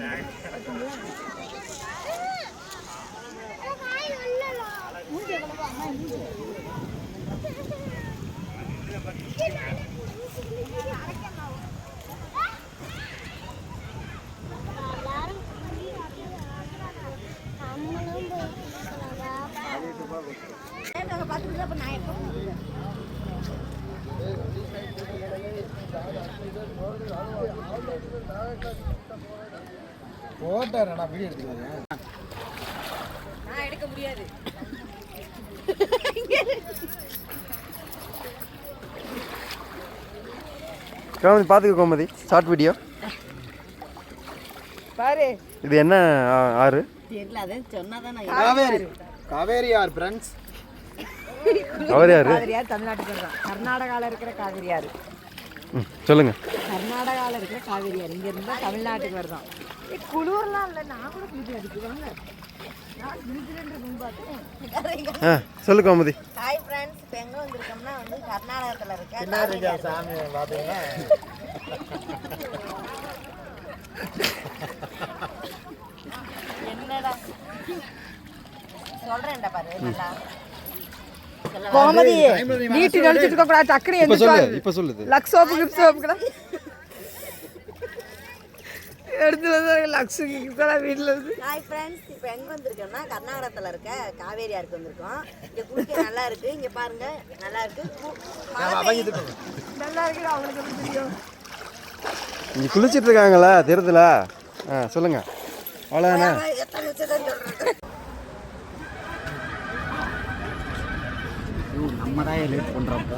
நாயக்கா போட்டார் நான் வீடியோ எடுத்துக்கிறேன் நான் எடுக்க முடியாது. கோமதி பார்த்துக்க கோமதி. ஷார்ட் வீடியோ பாரு. இது என்ன ஆறு? தெரியல அது சொன்னாதான் காவேரி. காவேரி ஆர் ஃப்ரெண்ட்ஸ் அவர் யாரு காவிரியார் தமிழ்நாட்டுக்கு வருதான் கர்நாடகாவில் இருக்கிற காவிரியார் ம் சொல்லுங்க. கர்நாடகாவில் இருக்கிற காவிரியார் இங்க இருந்தா தமிழ்நாட்டுக்கு வருதான். குளிர்லாம் இல்லை. நான் கூட சொல்லு கோமதி. ஹாய் ஃப்ரெண்ட்ஸ் இப்போ எங்கே வந்திருக்கோம்னா வந்து கர்நாடகத்தில் இருக்க சாமி பார்த்தீங்கன்னா என்னடா? சொல்கிறேன்டா பாரு நல்லா. கோமதி நீட்டு நினைச்சிட்டு இருக்க கூடாது டக்குனு இப்போ சொல்லு இப்போ சொல்லுது லக்ஸ் சோப்பு கிப் சோப்புக்குடா எடுத்து வந்து லக்ஸ் கிப்லாம் வீட்டில் இருந்து. ஹாய் ஃப்ரெண்ட்ஸ் இப்போ எங்கே வந்திருக்கோம்னா கர்நாடகத்தில் இருக்க காவேரியாருக்கு வந்திருக்கோம். இங்கே குளிக்க நல்லா இருக்கு. இங்கே பாருங்க நல்லா இருக்கு. கு- மழை பெய்யுது. நல்லா இருக்குடா அவங்களுக்கு தெரியும்? இங்கே குளிச்சிட்டு இருக்காங்களா தெரியுதுல? ஆ சொல்லுங்க. அவ்வளோதானே எத்தனை நிமிஷம் தான் சொல்றது நம்ம தான் லேட் பண்ணுறப்ப